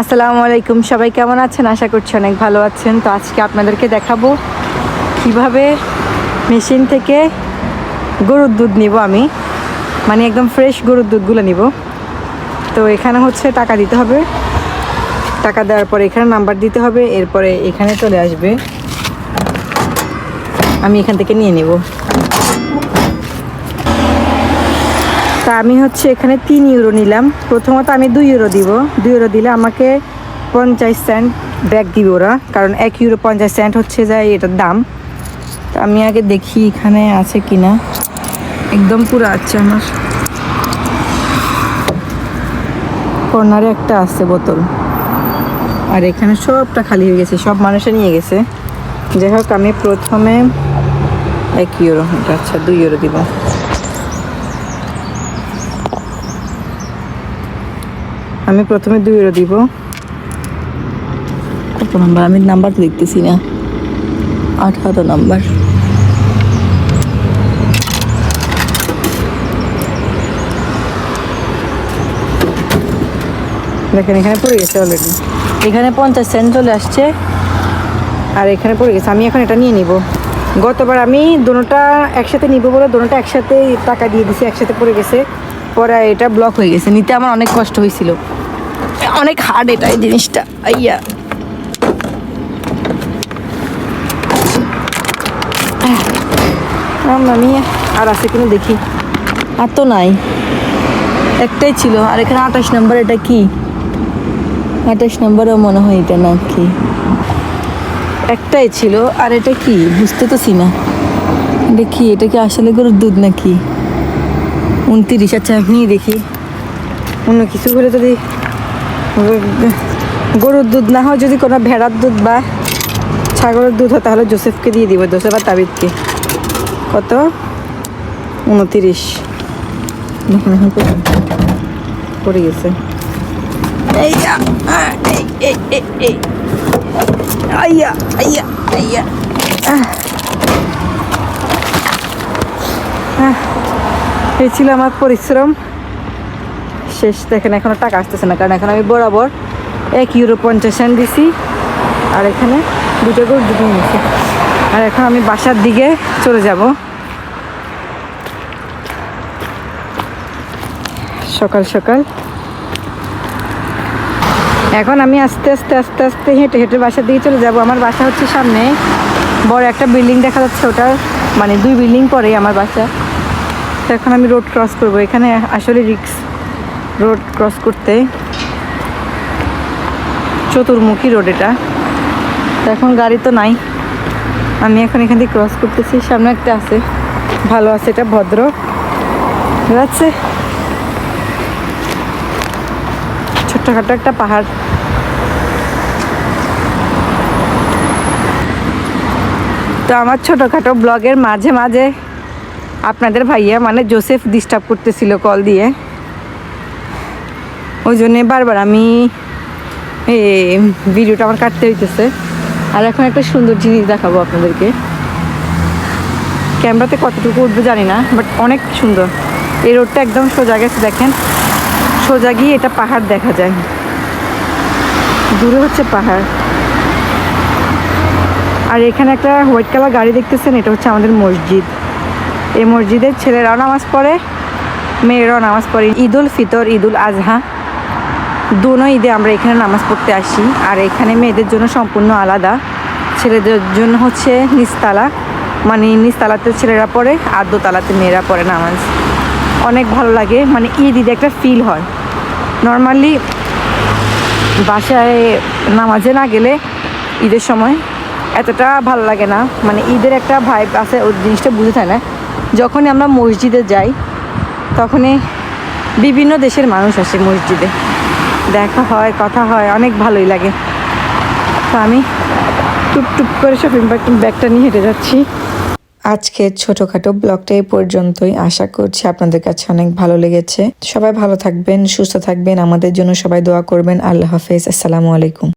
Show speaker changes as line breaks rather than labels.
আসসালামু আলাইকুম, সবাই কেমন আছেন? আশা করছি অনেক ভালো আছেন। তো আজকে আপনাদেরকে দেখাবো কীভাবে মেশিন থেকে গরুর দুধ নিব আমি। মানে একদম ফ্রেশ গরুর দুধগুলো নিব। তো এখানে হচ্ছে টাকা দিতে হবে। টাকা দেওয়ার পরে এখানে নাম্বার দিতে হবে। এরপরে এখানে চলে আসবে। আমি এখান থেকে নিয়ে নিব। আমি হচ্ছে এখানে তিন ইউরো নিলাম। প্রথমত আমি দুই ইউরো দিব। দুই ইউরো দিলে আমাকে পঞ্চাশ সেন্ট ব্যাগ দিবে ওরা। কারণ এক ইউরো পঞ্চাশ সেন্ট হচ্ছে যায় এটার দাম। তা আমি আগে দেখি এখানে আছে কি না একদম পুরো আছে আমার। কর্নারে একটা আছে বোতল। আর এখানে সবটা খালি হয়ে গেছে, সব মানুষে নিয়ে গেছে। যাই হোক, আমি প্রথমে এক ইউরো আচ্ছা দুই ইউরো দিব। আমি প্রথমে দুই ইউরো দিব। কত নাম্বার? আমি নাম্বার তো দেখতেছি না। আঠারো নাম্বার। দেখেন এখানে পড়ে গেছে অলরেডি এখানে পঞ্চাশ সেন্ট চলে আসছে। আর এখানে পড়ে গেছে। আমি এখন এটা নিয়ে নিব। গতবার আমি দুটোটা একসাথে নিব বলে দুটোটা একসাথে টাকা দিয়ে দিছি একসাথে পড়ে গেছে। পরে এটা ব্লক হয়ে গেছে। নিতে আমার অনেক কষ্ট হয়েছিল। অনেক হার্ড এটা এই জিনিসটা। আইয়া। আর আছে কিনা দেখি। আর তো নাই। একটাই ছিল, আর এখানে আঠাশ নম্বর এটা কি? আঠাশ নম্বরও মনে হয় এটা না কি একটাই ছিল, আর এটা কি? বুঝতে তো না। কি? এটা কি আসলে গরুর দুধ নাকি? উনত্রিশ আচ্ছা আপনি দেখি। অন্য কিছু করে যদি গরুর দুধ না হয়, যদি কোনো ভেড়ার দুধ বা ছাগলের দুধ হয়, তাহলে জোসেফকে দিয়ে দিব, জোসেফ আর তাবিদকে। কত? উনতিরিশ। পড়ে গেছে। আইয়া আইয়া এই ছিল আমার পরিশ্রম। শেষ, দেখেন এখনও টাকা আসতেছে না, কারণ এখন আমি বরাবর এক ইউরো পঞ্চাশ সেন্ট দিছি। আর এখানে দুটো করে দুটো নিয়েছি আর এখন আমি বাসার দিকে চলে যাব। সকাল সকাল। এখন আমি আস্তে আস্তে আস্তে আস্তে হেঁটে হেঁটে বাসার দিকে চলে যাব। আমার বাসা হচ্ছে সামনে। বড় একটা বিল্ডিং দেখা যাচ্ছে ওটার। মানে দুই বিল্ডিং পরেই আমার বাসা। তো এখন আমি রোড ক্রস করব। এখানে আসলে রিক্স রোড ক্রস করতে। চতুর্মুখী রোড এটা। এখন গাড়ি তো নাই। আমি এখন এখান থেকে ক্রস করতেছি। সামনে একটা আছে। ভালো আছে এটা, ভদ্র। আছে? ছোট্টখাটো একটা পাহাড়। তো আমার ছোটোখাটো ব্লগের মাঝে মাঝে আপনাদের ভাইয়া মানে জোসেফ ডিস্টার্ব করতেছিল কল দিয়ে। ওই জন্যে বারবার আমি ভিডিওটা আমার কাটতে হইতেছে। আর এখন একটা সুন্দর জিনিস দেখাবো আপনাদেরকে। ক্যামেরাতে কতটুকু উঠবে জানি না বাট অনেক সুন্দর। এই রোডটা একদম সোজা গেছে, দেখেন। সোজা গিয়ে এটা পাহাড় দেখা যায়। দূরে হচ্ছে পাহাড়। আর এখানে একটা হোয়াইট কালার গাড়ি দেখতেছেন, এটা হচ্ছে আমাদের মসজিদ। এই মসজিদের ছেলেরাও নামাজ পড়ে, মেয়েরাও নামাজ পড়ে। ঈদ উল ফিতর ঈদ উল আজহা। দুনো ঈদে আমরা এখানে নামাজ পড়তে আসি। আর এখানে মেয়েদের জন্য সম্পূর্ণ আলাদা। ছেলেদের জন্য হচ্ছে নিস্তালা। মানে নিস্তালাতে ছেলেরা পড়ে, আর দোতালাতে মেয়েরা পড়ে নামাজ। অনেক ভালো লাগে মানে ঈদ ঈদে একটা ফিল হয়। নর্মালি বাসায় নামাজে না গেলে ঈদের সময় এতটা ভালো লাগে না। মানে ঈদের একটা ভাইব আছে, ওই জিনিসটা বুঝে থাকে না। যখনই আমরা মসজিদে যাই, তখনই বিভিন্ন দেশের মানুষ আসে মসজিদে। দেখা হয়, কথা হয়, অনেক ভালোই লাগে। তো আমি টুপ টুপ করে শপিং ব্যাগ ব্যাগটা নিয়ে হেঁটে যাচ্ছি। আজকে ছোটখাটো ব্লগটা এই পর্যন্তই। আশা করছি আপনাদের কাছে অনেক ভালো লেগেছে। সবাই ভালো থাকবেন, সুস্থ থাকবেন। আমাদের জন্য সবাই দোয়া করবেন। আল্লাহ হাফেজ। আসসালামু আলাইকুম।